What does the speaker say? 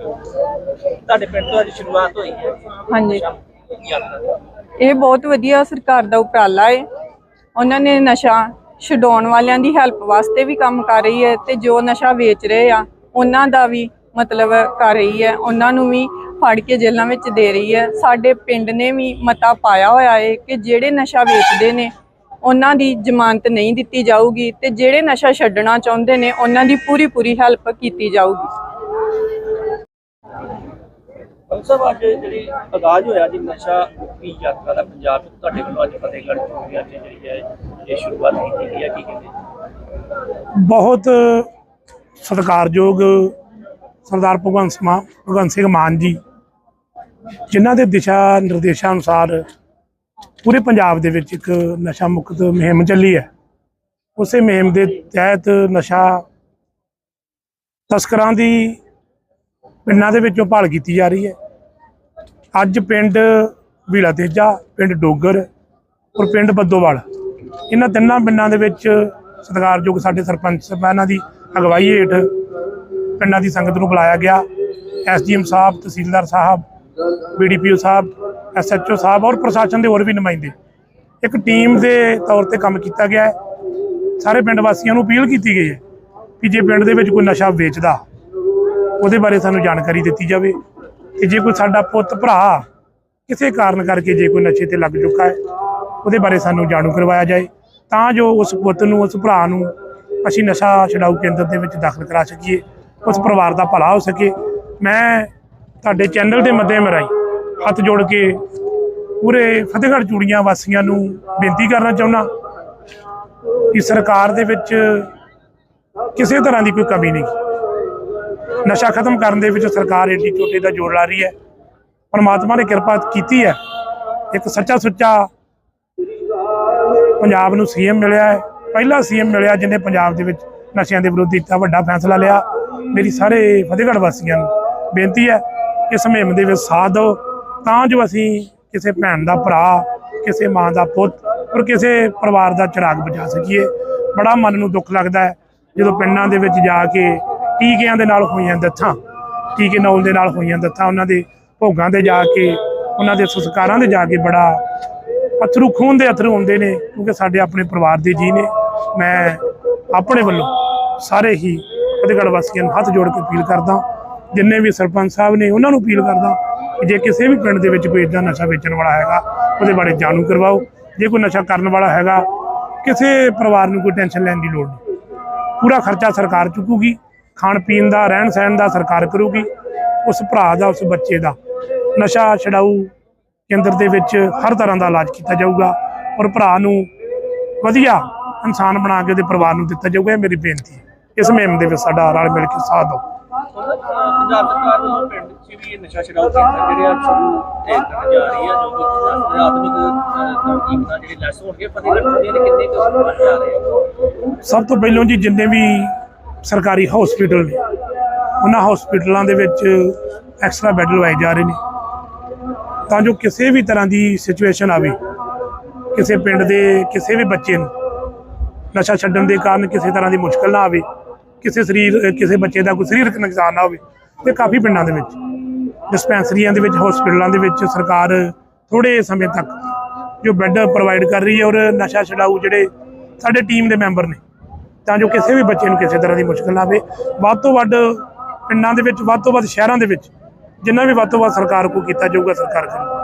ਤੁਹਾਡੇ ਪਿੰਡ ਤੋਂ ਅੱਜ ਸ਼ੁਰੂਆਤ ਹੋਈ ਹੈ। ਹਾਂਜੀ। ਯਾਤਰਾ। ਇਹ ਬਹੁਤ ਵਧੀਆ ਸਰਕਾਰ ਦਾ ਉਪਰਾਲਾ ਹੈ ਉਹਨਾਂ ਨੇ ਨਸ਼ਾ ਛਡਾਉਣ ਵਾਲਿਆਂ ਦੀ ਹੈਲਪ ਵਾਸਤੇ ਵੀ ਕੰਮ ਕਰ ਰਹੀ ਹੈ ਤੇ ਜੋ ਨਸ਼ਾ ਵੇਚ ਰਹੇ ਆ ਉਹਨਾਂ ਦਾ ਵੀ ਮਤਲਬ ਕਰ ਰਹੀ ਹੈ। ਉਹਨਾਂ ਨੂੰ ਵੀ ਫੜ ਕੇ ਜੇਲ੍ਹਾਂ ਵਿੱਚ ਦੇ ਰਹੀ ਹੈ। ਸਾਡੇ ਪਿੰਡ ਨੇ ਵੀ ਮਤਾ ਪਾਇਆ ਹੋਇਆ ਹੈ ਕਿ ਜਿਹੜੇ ਨਸ਼ਾ ਵੇਚਦੇ ਨੇ ਉਹਨਾਂ ਦੀ ਜ਼ਮਾਨਤ ਨਹੀਂ ਦਿੱਤੀ ਜਾਊਗੀ ਤੇ ਜਿਹੜੇ ਨਸ਼ਾ ਛੱਡਣਾ ਚਾਹੁੰਦੇ ਨੇ ਉਹਨਾਂ ਦੀ ਪੂਰੀ ਪੂਰੀ ਹੈਲਪ ਕੀਤੀ ਜਾਊਗੀ। ਪੰਜ ਸਾਹਿਬ ਅੱਜ ਜਿਹੜੀ ਆਗਾਜ਼ ਹੋਇਆ ਜੀ ਨਸ਼ਾ ਮੁਕਤੀ ਯਾਤਰਾ ਦਾ ਪੰਜਾਬ ਵਿੱਚ ਤੁਹਾਡੇ ਵੱਲੋਂ ਅੱਜ ਫਤਿਹਗੜ੍ਹ ਚੂੜੀਆਂ 'ਚ ਜਿਹੜੀ ਹੈ, ਇਹ ਸ਼ੁਰੂਆਤ ਕੀਤੀ ਗਈ ਹੈ ਕੀ ਕਹਿੰਦੇ? ਬਹੁਤ ਸਤਿਕਾਰਯੋਗ ਸਰਦਾਰ ਭਗਵੰਤ ਮਾਨ ਭਗਵੰਤ ਸਿੰਘ ਮਾਨ ਜੀ, ਜਿਨ੍ਹਾਂ ਦੇ ਦਿਸ਼ਾ ਨਿਰਦੇਸ਼ਾਂ ਅਨੁਸਾਰ ਪੂਰੇ ਪੰਜਾਬ ਦੇ ਵਿੱਚ ਇੱਕ ਨਸ਼ਾ ਮੁਕਤ ਮੁਹਿੰਮ ਚੱਲੀ ਹੈ। ਉਸੇ ਮੁਹਿੰਮ ਦੇ ਤਹਿਤ ਨਸ਼ਾ ਤਸਕਰਾਂ ਦੀ ਪਿੰਡਾਂ ਦੇ ਵਿੱਚੋਂ ਭਾਲ ਕੀਤੀ ਜਾ ਰਹੀ ਹੈ। ਅੱਜ ਪਿੰਡ ਵੀਲਾ ਤੇਜਾ, ਪਿੰਡ ਡੋਗਰ ਔਰ ਪਿੰਡ ਬੱਦੋਵਾਲ। ਇਹਨਾਂ ਤਿੰਨਾਂ ਪਿੰਡਾਂ ਦੇ ਵਿੱਚ ਸਤਿਕਾਰਯੋਗ ਸਾਡੇ ਸਰਪੰਚ ਸਾਹਿਬਾਨਾਂ ਦੀ ਅਗਵਾਈ ਹੇਠ ਪਿੰਡਾਂ ਦੀ ਸੰਗਤ ਨੂੰ ਬੁਲਾਇਆ ਗਿਆ। ਐਸਡੀਐਮ ਸਾਹਿਬ, ਤਹਿਸੀਲਦਾਰ ਸਾਹਿਬ, ਬੀਡੀਪੀਓ ਸਾਹਿਬ, ਐਸਐਚਓ ਸਾਹਿਬ ਔਰ ਪ੍ਰਸ਼ਾਸਨ ਦੇ ਹੋਰ ਵੀ ਨੁਮਾਇੰਦੇ। ਇੱਕ ਟੀਮ ਦੇ ਤੌਰ ਤੇ ਕੰਮ ਕੀਤਾ ਗਿਆ ਹੈ। ਸਾਰੇ ਪਿੰਡ ਵਾਸੀਆਂ ਨੂੰ ਅਪੀਲ ਕੀਤੀ ਗਈ ਹੈ ਕਿ ਜੇ ਪਿੰਡ ਦੇ ਵਿੱਚ ਕੋਈ ਨਸ਼ਾ ਵੇਚਦਾ, ਉਹਦੇ ਬਾਰੇ ਸਾਨੂੰ ਜਾਣਕਾਰੀ ਦਿੱਤੀ ਜਾਵੇ। ਕਿ ਜੇ ਕੋਈ ਸਾਡਾ ਪੁੱਤ ਭਰਾ ਕਿਸੇ ਕਾਰਨ ਕਰਕੇ ਜੇ ਕੋਈ ਨਸ਼ੇ ਤੇ ਲੱਗ ਚੁੱਕਾ ਹੈ, ਉਹਦੇ ਬਾਰੇ ਸਾਨੂੰ ਜਾਣੂ ਕਰਵਾਇਆ ਜਾਏ, ਤਾਂ ਜੋ ਉਸ ਪੁੱਤ ਨੂੰ, ਉਸ ਭਰਾ ਨੂੰ ਅਸੀਂ ਨਸ਼ਾ ਛਡਾਊ ਕੇਂਦਰ ਦੇ ਵਿੱਚ ਦਾਖਲ ਕਰਾ ਸਕੀਏ, ਉਸ ਪਰਿਵਾਰ ਦਾ ਭਲਾ ਹੋ ਸਕੇ। ਮੈਂ ਤੁਹਾਡੇ ਚੈਨਲ ਦੇ ਮਾਧਿਅਮ ਰਾਹੀਂ ਹੱਥ ਜੋੜ ਕੇ ਪੂਰੇ ਫਤਿਹਗੜ੍ਹ ਚੂੜੀਆਂ ਵਾਸੀਆਂ ਨੂੰ ਬੇਨਤੀ ਕਰਨਾ ਚਾਹੁੰਦਾ ਕਿ ਸਰਕਾਰ ਦੇ ਵਿੱਚ ਕਿਸੇ ਤਰ੍ਹਾਂ ਦੀ ਕੋਈ ਕਮੀ ਨਹੀਂ। ਨਸ਼ਾ ਖਤਮ ਕਰਨ ਦੇ ਵਿੱਚ ਸਰਕਾਰ ਏਡੀ ਚੋਟੀ ਦਾ ਜੋਰ ਲਾ ਰਹੀ ਹੈ। ਪਰਮਾਤਮਾ ਨੇ ਕਿਰਪਾ ਕੀਤੀ ਹੈ। ਇੱਕ ਸੱਚਾ ਸੁੱਚਾ ਪੰਜਾਬ ਨੂੰ ਸੀਐਮ ਮਿਲਿਆ ਹੈ। ਪਹਿਲਾ ਸੀਐਮ ਮਿਲਿਆ ਜਿਹਨੇ ਪੰਜਾਬ ਦੇ ਵਿੱਚ ਨਸ਼ਿਆਂ ਦੇ ਵਿਰੁੱਧ ਦਿੱਤਾ ਵੱਡਾ ਫੈਸਲਾ ਲਿਆ। ਮੇਰੀ ਸਾਰੇ ਫਤਿਹਗੜ੍ਹ ਵਾਸੀਆਂ ਨੂੰ ਬੇਨਤੀ ਹੈ ਇਸ ਮੁਹਿੰਮ ਦੇ ਵਿੱਚ ਸਾਥ ਦਿਓ। ਤਾਂ ਜੋ ਅਸੀਂ ਕਿਸੇ ਭੈਣ ਦਾ ਭਰਾ, ਕਿਸੇ ਮਾਂ ਦਾ ਪੁੱਤ ਔਰ ਕਿਸੇ ਪਰਿਵਾਰ ਦਾ ਚਿਰਾਗ ਬਚਾ ਸਕੀਏ। ਬੜਾ ਮਨ ਨੂੰ ਦੁੱਖ ਲੱਗਦਾ ਹੈ ਜਦੋਂ ਪਿੰਡਾਂ ਦੇ ਵਿੱਚ ਜਾ ਕੇ ਟੀਕਿਆਂ ਦੇ ਨਾਲ ਹੋਈਆਂ ਦੱਥਾਂ ਟੀਕੇ ਨੌਲ ਦੇ ਨਾਲ ਹੋਈਆਂ ਦੱਥਾਂ, ਉਹਨਾਂ ਦੇ ਭੋਗਾਂ ਤੇ ਜਾ ਕੇ, ਉਹਨਾਂ ਦੇ ਸੰਸਕਾਰਾਂ ਤੇ ਜਾ ਕੇ ਬੜਾ ਅਥਰੂ ਖੂਨ ਦੇ ਅਥਰੂ ਹੁੰਦੇ ਨੇ, ਕਿਉਂਕਿ ਸਾਡੇ ਆਪਣੇ ਪਰਿਵਾਰ ਦੇ ਜੀ ਨੇ। ਮੈਂ ਆਪਣੇ ਵੱਲੋਂ ਸਾਰੇ ਹੀ ਫਤਿਹਗੜ੍ਹ ਵਾਸੀਆਂ ਨੂੰ ਹੱਥ ਜੋੜ ਕੇ ਅਪੀਲ ਕਰਦਾ ਜਿੰਨੇ ਵੀ ਸਰਪੰਚ ਸਾਹਿਬ ਨੇ, ਉਹਨਾਂ ਨੂੰ ਅਪੀਲ ਕਰਦਾ ਕਿ ਜੇ ਕਿਸੇ ਵੀ ਪਿੰਡ ਦੇ ਵਿੱਚ ਕੋਈ ਇਦਾਂ ਨਸ਼ਾ ਵੇਚਣ ਵਾਲਾ ਹੈਗਾ, ਉਹਦੇ ਬਾਰੇ ਜਾਣੂ ਕਰਵਾਓ। ਜੇ ਕੋਈ ਨਸ਼ਾ ਕਰਨ ਵਾਲਾ ਹੈਗਾ, ਕਿਸੇ ਪਰਿਵਾਰ ਨੂੰ ਕੋਈ ਟੈਨਸ਼ਨ ਲੈਣ ਦੀ ਲੋੜ ਨਹੀਂ। ਪੂਰਾ ਖਰਚਾ ਸਰਕਾਰ ਚੁੱਕੂਗੀ। ਖਾਣ ਪੀਣ ਦਾ ਰਹਿਣ ਸਹਿਣ ਦਾ ਸਰਕਾਰ ਕਰੂਗੀ ਉਸ ਭਰਾ ਦਾ ਉਸ ਬੱਚੇ ਦਾ। ਨਸ਼ਾ ਛਡਾਊ ਕੇਂਦਰ ਦੇ ਵਿੱਚ ਹਰ ਤਰ੍ਹਾਂ ਦਾ ਇਲਾਜ ਕੀਤਾ ਜਾਊਗਾ ਔਰ ਭਰਾ ਨੂੰ ਵਧੀਆ ਇਨਸਾਨ ਬਣਾ ਕੇ ਉਹਦੇ ਪਰਿਵਾਰ ਨੂੰ ਦਿੱਤਾ ਜਾਊਗਾ ਇਹ ਮੇਰੀ ਬੇਨਤੀ ਹੈ। ਇਸ ਮੁਹਿੰਮ ਦੇ ਵਿੱਚ ਸਾਡਾ ਰਲ ਮਿਲ ਕੇ ਸਾਥ ਦਿਓ। ਪੰਜਾਬ ਸਰਕਾਰ ਵੱਲੋਂ ਪਿੰਡ 'ਚ ਵੀ ਨਸ਼ਾ ਛਡਾਊ ਕੇਂਦਰ ਜਿਹੜੇ ਆ ਸ਼ੁਰੂ ਤੇ ਜਾ ਰਹੀ ਹੈ ਜੋ ਕਿ ਆਧੁਨਿਕ ਅਹ, ਜਿਹੜੇ ਲੈਸ ਹੋਣਗੇ ਫਤਿਹਗੜ੍ਹ ਚੂੜੀਆਂ ਕਿੰਨੇ ਕੁ ਜਾ ਰਹੇ ਸਭ ਤੋਂ ਪਹਿਲਾਂ ਜੀ ਜਿੰਨੇ ਵੀ ਸਰਕਾਰੀ ਹਸਪੀਟਲ ਨੇ। ਉਹਨਾਂ ਹਸਪੀਟਲਾਂ ਦੇ ਵਿੱਚ ਐਕਸਟਰਾ ਬੈੱਡ ਲਵਾਏ ਜਾ ਰਹੇ ਨੇ। ਤਾਂ ਜੋ ਕਿਸੇ ਵੀ ਤਰ੍ਹਾਂ ਦੀ ਸਿਚੁਏਸ਼ਨ ਆਵੇ, ਕਿਸੇ ਪਿੰਡ ਦੇ ਕਿਸੇ ਵੀ ਬੱਚੇ ਨੂੰ ਨਸ਼ਾ ਛੱਡਣ ਦੇ ਕਾਰਨ ਕਿਸੇ ਤਰ੍ਹਾਂ ਦੀ ਮੁਸ਼ਕਲ ਨਾ ਆਵੇ, ਕਿਸੇ ਸਰੀਰ, ਕਿਸੇ ਬੱਚੇ ਦਾ ਕੋਈ ਸਰੀਰਕ ਨੁਕਸਾਨ ਨਾ ਹੋਵੇ, ਤੇ ਕਾਫੀ ਪਿੰਡਾਂ ਦੇ ਵਿੱਚ ਡਿਸਪੈਂਸਰੀਆਂ ਦੇ ਵਿੱਚ ਹਸਪੀਟਲਾਂ ਦੇ ਵਿੱਚ ਸਰਕਾਰ ਥੋੜੇ ਸਮੇਂ ਤੱਕ ਜੋ ਬੈੱਡ ਪ੍ਰੋਵਾਈਡ ਕਰ ਰਹੀ ਹੈ ਔਰ ਨਸ਼ਾ ਛਡਾਊ ਜਿਹੜੇ ਸਾਡੇ ਟੀਮ ਦੇ ਮੈਂਬਰ ਨੇ ਤਾਂ ਜੋ ਕਿਸੇ ਵੀ ਬੱਚੇ ਨੂੰ ਕਿਸੇ ਤਰ੍ਹਾਂ ਦੀ ਮੁਸ਼ਕਲ ਨਾ ਆਵੇ। ਵੱਧ ਤੋਂ ਵੱਧ ਪਿੰਡਾਂ ਦੇ ਵਿੱਚ, ਵੱਧ ਤੋਂ ਵੱਧ ਸ਼ਹਿਰਾਂ ਦੇ ਵਿੱਚ ਜਿੰਨਾ ਵੀ ਵੱਧ ਤੋਂ ਵੱਧ ਸਰਕਾਰ ਕੋ ਕੀਤਾ ਜਾਊਗਾ, ਸਰਕਾਰ ਕਰੂ